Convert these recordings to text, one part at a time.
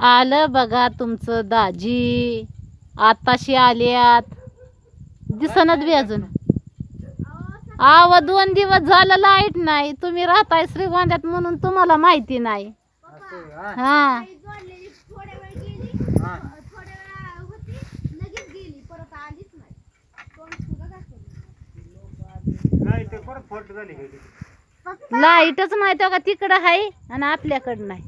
आलं बघा तुमचं दाजी. आताशी आल्यात. दिसनच बी अजून. आव दोन दिवस झालं लाइट नाही. तुम्ही राहताय श्रीगोंद्यात म्हणून तुम्हाला माहिती नाही. हा. लाईटच नाही तो का? तिकडं आहे आणि आपल्याकडं नाही.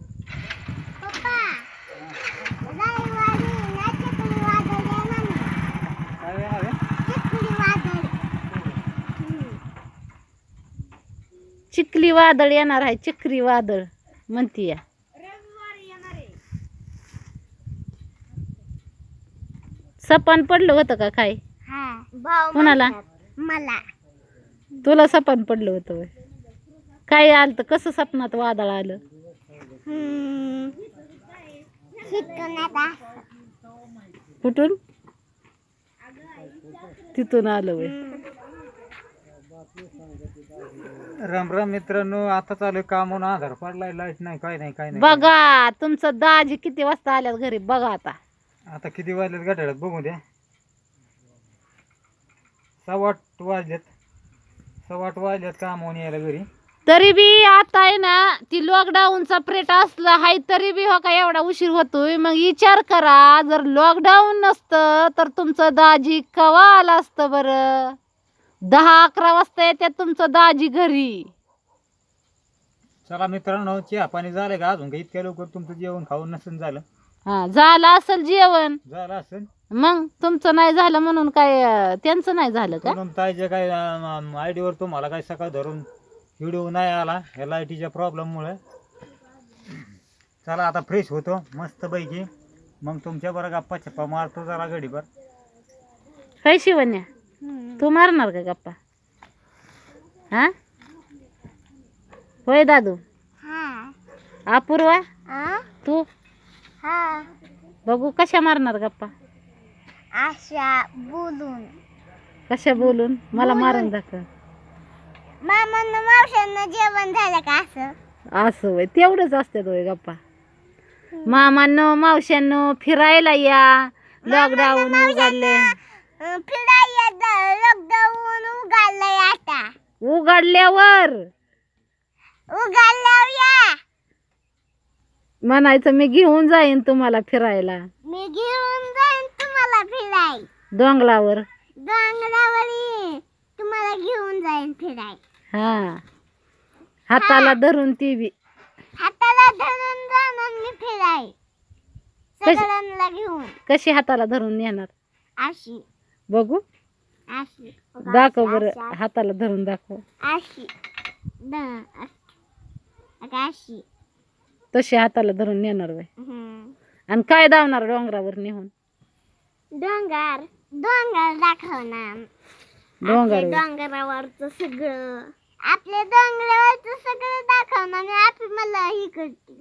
चिखली वादळ येणार आहे चिखली वादळ म्हणती या. सपान पडलं होतं का काय? कोणाला? मला. तुला सपान पडलं होतं. काय आलं तर कसं सपनात वादळ आलं? कुठून? तिथून आलं वय राम राम मित्रांनो आता चालू काम म्हणून आधार पडलाय लाइट नाही काय नाही काय नाही बघा तुमचं दाजी किती वाजता आल्यात घरी? बघा आता. आता किती वाजलेत गाड्यात बघू द्या. सव्वा आठ वाजलेत. सव्वा आठ वाजलेत काम होऊन यायला घरी. तरी बी आता आहे ना ती लॉकडाऊनचा प्रेट असला हाय तरी बी हो का एवढा उशीर होतोय? मग विचार करा जर लॉकडाऊन नसतं तर तुमचं दाजी कवा आलं असतं बरं? दहा अकरा वाजता येतात तुमचं दाजी घरी. चला मित्रांनो चहा पाणी झालं का अजून? का इतक्या लवकर तुमचं जेवण खाऊन नसेल झालं? हा झालं असेल जेवण. झालं असेल? मग तुमचं नाही झालं म्हणून काय अं, त्यांचं नाही झालं का? ताईच्या काय आय डीवर तुम्हाला काय सकाळ धरून व्हिडिओ नाही आला या लाईटीच्या प्रॉब्लेममुळे चला आता फ्रेश होतो मस्त पैकी. मग तुमच्या बरं गप्पा छप्पा मारतो जरा गडीभर काय शिवण्या? तू मारणार का गप्पा? हा? होय दादू. हा. अपूर्वा? तू? हा. बघू कशा मारणार गप्पा? अशा बोलून. कशा बोलून? मला मारून दाखव. मामांना मावशांना जेवण झालं का असं? असं होय. तेवढंच असतात होय गप्पा. मामांनो मावशांनो फिरायला या. लॉकडाऊन उघडले फिरायला लॉकडाऊन उघडलंय आता. उघडल्यावर? उघडल्यावर या. म्हणायचं मी घेऊन जाईन तुम्हाला फिरायला. मी घेऊन जाईन तुम्हाला फिराय. डोंगरावर. डोंगरावर ये. तुम्हाला घेऊन जाईन फिराय. हा. हाताला धरून ती बी. हाताला धरून जाणार मी फिराय. कशी? सगळ्यांना घेऊन. कशी हाताला धरून नेणार? अशी. बघू. अशी. दाखव बरं हाताला धरून दाखव. अशी. द- अशी. अगं, अशी. तशी हाताला धरून नेणार बाई. हम्म. आणि काय दावणार डोंगरावर नेऊन? डोंगर डोंगर दाखवणार डोंगर. आपल्या डोंगरावरच सगळं. आपल्या डोंगरावरच सगळं दाखवणार आणि आपली मला ही करते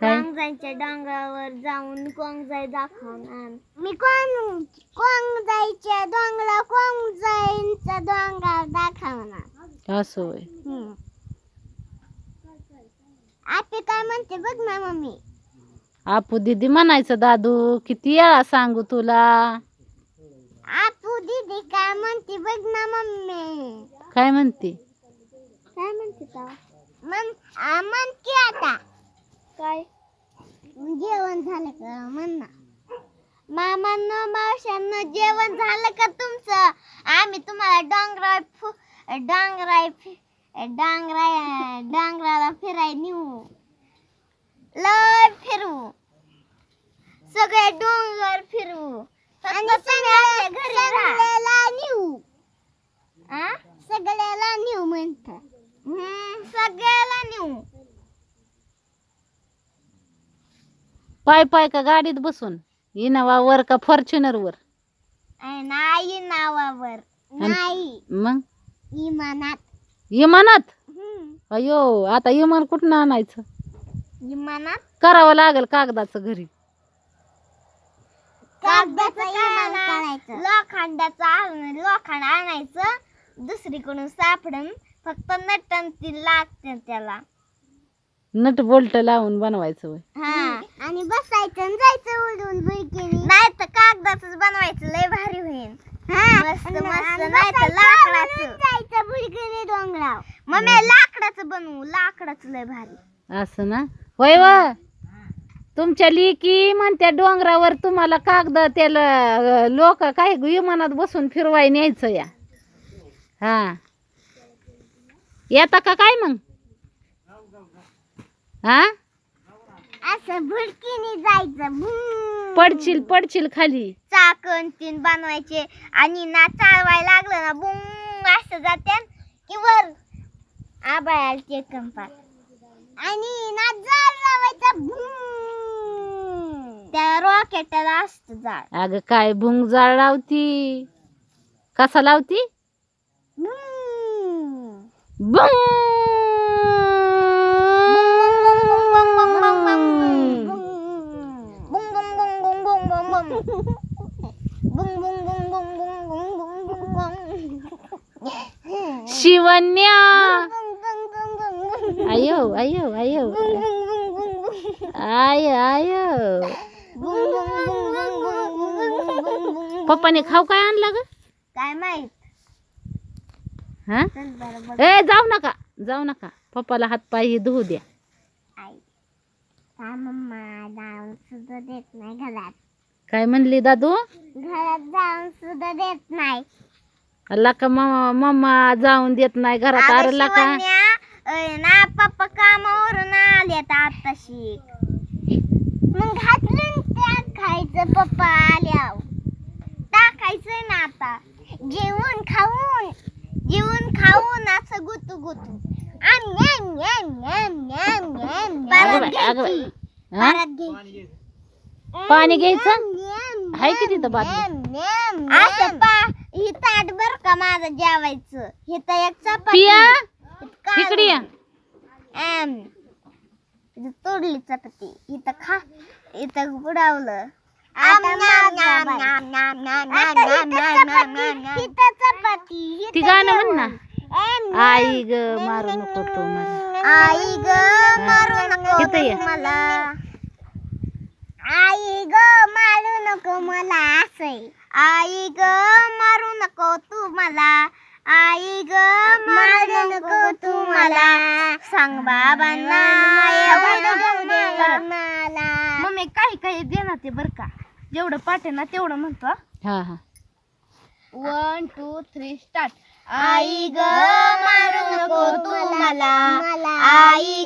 काय? कोंगजाईच्या डोंगरावर जाऊन कोंगजाई दाखवणार. मी कोण कोंगजाईच्या डोंगरा कोंगजाईचा डोंगर असं होय. हम्म. आपली काय म्हणते बघ ना मम्मी. आपू दिदी म्हणायचं दादू किती वेळा सांगू तुला? आपू दीदी काय म्हणते बघ ना मम्मी. काय म्हणते? काय म्हणते तेव्हा? म्हण आ, म्हण की आता. झालं का? म्हण ना. मामांना मावशांना जेवण झालं का तुमचं? आम्ही तुम्हाला डोंगरावर फु डोंगराय फि- डोंगराय डोंगराला फिराय नेऊ. लय फिरू. सगळे डोंगर फिरू. आणि सगळ्या सगळ्याला नेऊ. आ? सगळ्याला नेऊ म्हणत सगळ्याला नेऊ. पाय पाय का गाडीत बसून? इनोवा वर का फॉर्च्युनर वर? नाही नावावर नाही. मग? इमानात. इमानात? हम्म. अयो आता इमान कुठं आणायचं? इमानात? करावं लागेल कागदाचं घरी. कागदाचं इमान करायचं. लोखंडाचं आण- लोखंड आणायचं. दुसरीकडून सापडून. फक्त नटन ती लागते त्याला. नट बोल्ट लावून बनवायचं होय. हा. आणि बसायचं घ्यायचं जायचं उडून बुरकिनी नाही तर कागदाच बनवायचं लय भारी होईल मस्त मस्त नाही तर लाकडाचं. जायचं बुरकिनी डोंगराव. मम्मी लाकडाचं बनवू लाकडाचं लय भारी. असं ना? होय व? तुमच्या लेकी म्हणत्या डोंगरावर तुम्हाला कागद त्याला लोक काय विमानात बसून फिरवाय न्यायचं या. हा. येता का काय मग? हा? असं भुडकीने जायचं. भुं. पडशील पडशील खाली. चाकण तीन बनवायचे आणि ना चालवायला लागलं ना बुंग असं जाते की वर आबाळाचे कंपात. आणि ना जाळ लावायचा भुं. त्या रॉकेटला असतं जाळ. अगं काय भुंग जाळ लावती? कसा लावती? भुं. शिवन्या आयो आयो आयो आय आयो पप्पाने खाऊ काय आणलं ग काय माहीत हा चल बरं बघ ए जाऊ नका जाऊ नका पप्पाला हात पाय धुवू द्या आई का मम्मा जाऊन सुद्धा देत नाही घरात काय म्हणली दादू घरात जाऊन सुद्धा देत नाही अल्ला का मम्मा जाऊन देत नाही घरात अगं शिवण्या, अय, ना पप्पा कामावरून आलेत आताशी मग घातलं त्या खायचं पप्पा आल्यावर टाकायचंय ना आता जेवण खाऊन जेवण खाऊन असं गुतू गुतू आम, न्याम, न्याम, न्याम, न्याम, न्याम, न्याम. अगं परत बाई, घ्यायची. हा? परत घ्यायची. पाणी घ्यायचं? हाय की तिथं न्याम. असं पा ही ताट बर का माझं जेवायचं. हे तर एक चपाती. पिया? इतकं इकडे या. एम इथं तोडली चपाती. इथं खा इथं बुडावलं. ती गाणं म्हण ना. आई ग मारू नको तो मला. आई ग मारू नको इथं ये. मला आई ग मारू नको मला असय. आई ग मारू नको तू मला. आई ग मारू नको तू मला. सांग बाबांना मम्मी काही काही देणार ते बर का. जेवढं पाठ ना तेवढं म्हणतो हा. हा वन टू थ्री स्टार्ट आई ग मारू नको तू मला. आई ग मारू नको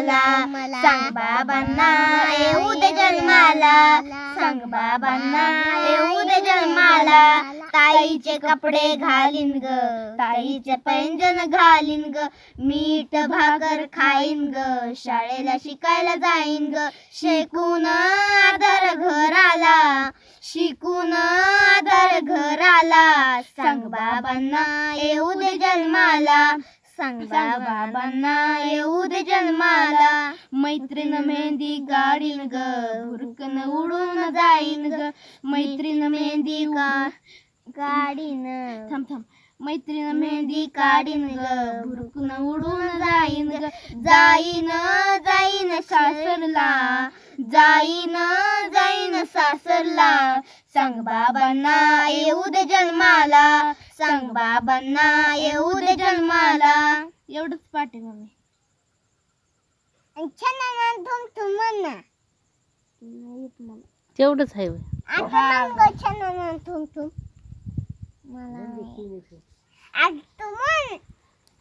तू मला सांग बाबांना येऊ दे जन्माला. सांग बाबांना येऊ दे जन्माला. ताईचे कपडे घालीन ग ताईचे पैंजण घालीन ग मीठ भाकर खाईन ग शाळेला शिकायला जाईन ग शेकून आदर घराला शिकून आदर घराला. सांग बाबांना येऊ दे जन्माला. सांग बाबांना येऊ दे जन्माला. मैत्रीण मेहंदी गाडीन ग. भुरकन उडून जाईन ग. मैत्रीण मेहंदी गा गाडीन थांब थांब. मैत्रीण मेहंदी काढीन ग. भुरकन उडून जाईन ग. जाईन जाईन सासरला. जाईन जाईन सासरला. सांग बाबांना येऊ दे जन्माला. सांग बाबांना येऊ दे जन्माला. एवढंच पाठ आहे मम्मी. तेवढंच आहे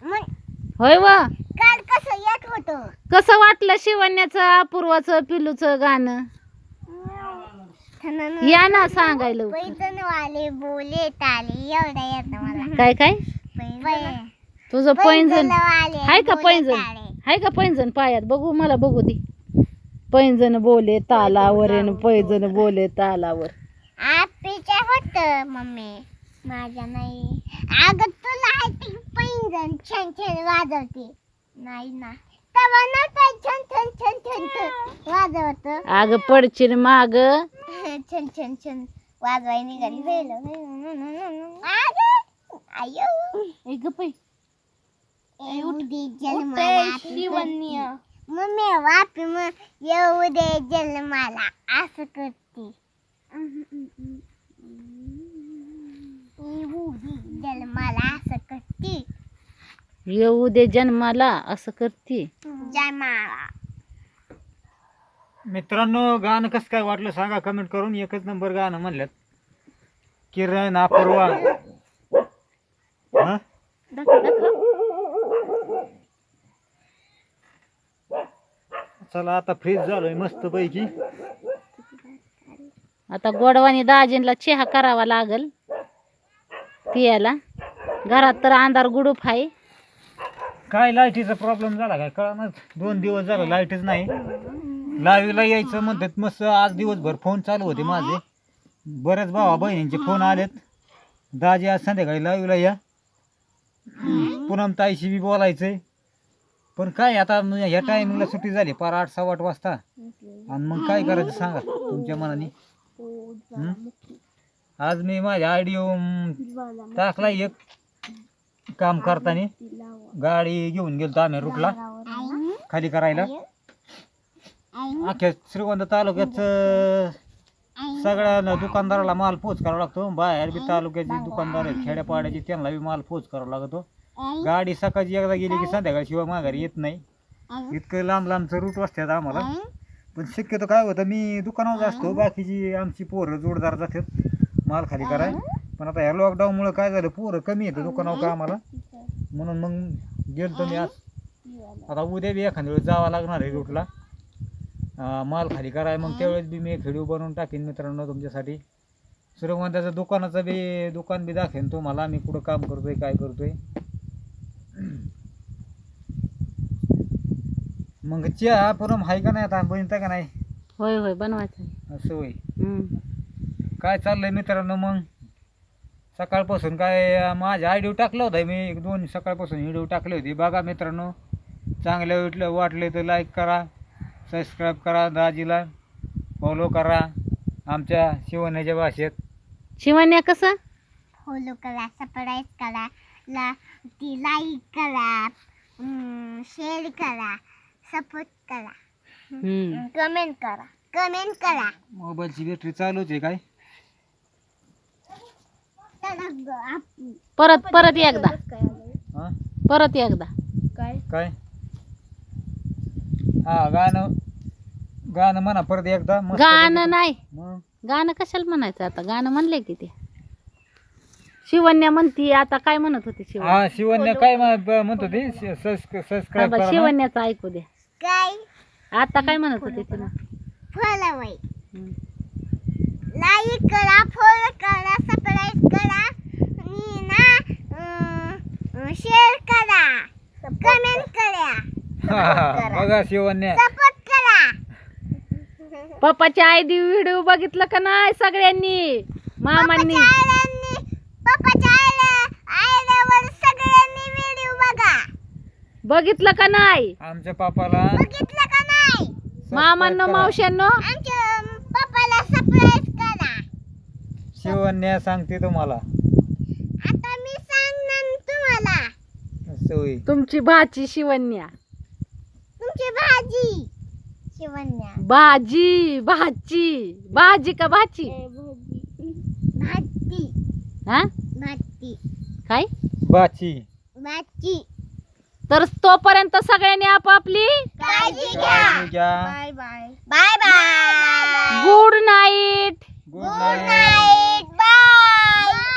होय. होय व. काल कसं येत होत? कसं वाटलं शिवण्याचं अपूर्वाचं पिलूचं गाणं? या ना सांगायला. पैजण वाले बोले ताले एवढं येत मला. काय काय? तुझं पैंजण वाले हाय का पैंजण. हाय का पैंजण पायात? बघू मला बघू दे. पैंजण बोले तालावर पैंजण बोले तालावर आप्पीच्या होत मम्मी. माझ्या नाही. अगं तुला आहे पैंजण छान छान वाजवते. नाही ना. तेव्हा नव्हतं छान छान छान छान छान वाजवत. अग पडचिन माग. छान छान छान. वाजवाय निघाली आयो! शिवन्य मम्मी वापी मग येऊ दे जन्माला असं करते. येऊ दे जन्माला असं करते. येऊ दे जन्माला असं करते. जन्माला. मित्रांनो गाणं कसं काय वाटलं सांगा कमेंट करून. एकच नंबर गाणं म्हणल्यात. किरण अपूर्वा. हा? चला आता फ्रीज झालोय मस्त पैकी आता गोडवानी दाजींला चहा करावा लागल. पियाला. घरात तर अंधार गुडूप आहे. काय लाईटीचा प्रॉब्लेम झाला काय? कळणार दोन दिवस झाला लाईटच नाही. लाईव्हला यायचं म्हणतात मस्त आज दिवसभर फोन चालू होते माझे. बऱ्याच भावा बहिणींचे फोन आलेत. दाजी आज संध्याकाळी लावीला या. पूनम ताईशी बी बोलायचंय. पण काय आता म- ह्या टायमिंगला सुट्टी झाली पार आठ सव्वा आठ वाजता. आणि मग काय करायचं सांगा तुमच्या मनाने? हं? आज मी माझ्या आयडिओ टाकला एक. काम करताना. गाडी घेऊन गेलो आम्ही रूटला खाली करायला. अख्ख्या श्रीगोंदा तालुक्यात सगळ्या दुकानदाराला माल पोच करावा लागतो. बाहेर बी तालुक्याचे दुकानदार आहेत खेड्यापाड्याचे त्यांना बी माल पोच करावा लागतो. गाडी सकाळची एकदा गेली की संध्याकाळी शिवाय माघारी येत नाही. इतकं लांब लांबचं रूट असतात आम्हाला. पण शक्यतो काय होतं मी दुकानावर असतो बाकीची आमची पोरं जोडदार जातात माल खाली कराय पण आता ह्या लॉकडाऊनमुळे काय झालं पोरं कमी येतं दुकानावर का आम्हाला? म्हणून मग गेलतो मी आज. आता उद्या बी एखाद्या वेळेस जावं लागणार आहे रूटला माल खाली कराय मग त्यावेळेस बी मी एक व्हिडिओ बनवून टाकेन मित्रांनो तुमच्यासाठी. सूर्यवंताचं दुकानाचं बी दुकान बी दाखवेन तुम्हाला. मी कुठं काम करतोय काय करतोय. मग चहा पुरम आहे का नाही आता? बनता का नाही? होय होय बनवायचं असं होय. काय चाललंय मित्रांनो मग? सकाळपासून काय अं, माझ्या आयडिओ टाकलं होतं मी. एक दोन सकाळपासून व्हिडिओ टाकले होते. बघा मित्रांनो चांगले वाटलं वाटले तर लाईक करा. सबस्क्राईब करा दाजीला. फॉलो करा. आमच्या शिवण्याच्या भाषेत. शिवण्या कसं? फॉलो करा सबस्क्राईब करा ला ती लाईक करा शेअर करा सपोर्ट करा. हम्म. कमेंट करा कमेंट करा. मोबाईलची बॅटरी चालूच आहे काय? चला ग, आप- परत परत एकदा. हां? परत एकदा. काय? हा गाणं गाणं म्हणा परत एकदा मस्त गाणं नाही. मग? गाणं कशाला म्हणायचं आता? गाणं म्हणले की ते. शिवण्या म्हणती आता काय म्हणत होती शिवण्या? हा शिवण्य काय म्हण- म्हणत होती? सबस्क्राईब थांबा, करा ना. शिवण्याचं ऐकू द्या काय? आता काय म्हणत होती तिनं? हम्म. लाईक करा फॉलो करा सबस्क्राईब करा. आणि ना शेअर करा. कमेंट करा. बघा सपोर्ट करा. पप्पाच्या आयडी व्हिडिओ बघितलं का नाही सगळ्यांनी? मामांनी. आयड्यांनी पप्पाच्या आयड्या आयड्यावर सगळ्यांनी व्हिडिओ बघा. बघितलं का नाही? आमच्या पापाला बघितलं का नाही? मामांनो करा. मावशांनो आमच्या पप्पाला सरप्राईज करा. शिवण्य सांगते तुम्हाला. आता मी सांगणार तुम्हाला. असं होय तुमची भाची शिवण्या. भाजी भाजी. शिवण्या. भाजी भाजी. भाजी का भाजी. भाजी हा? भाजी काय? भाजी भाजी तर तोपर्यंत सगळ्यांनी आपापली काळजी घ्या. Bye bye. Bye bye. Good night. Good night. Night. Bye.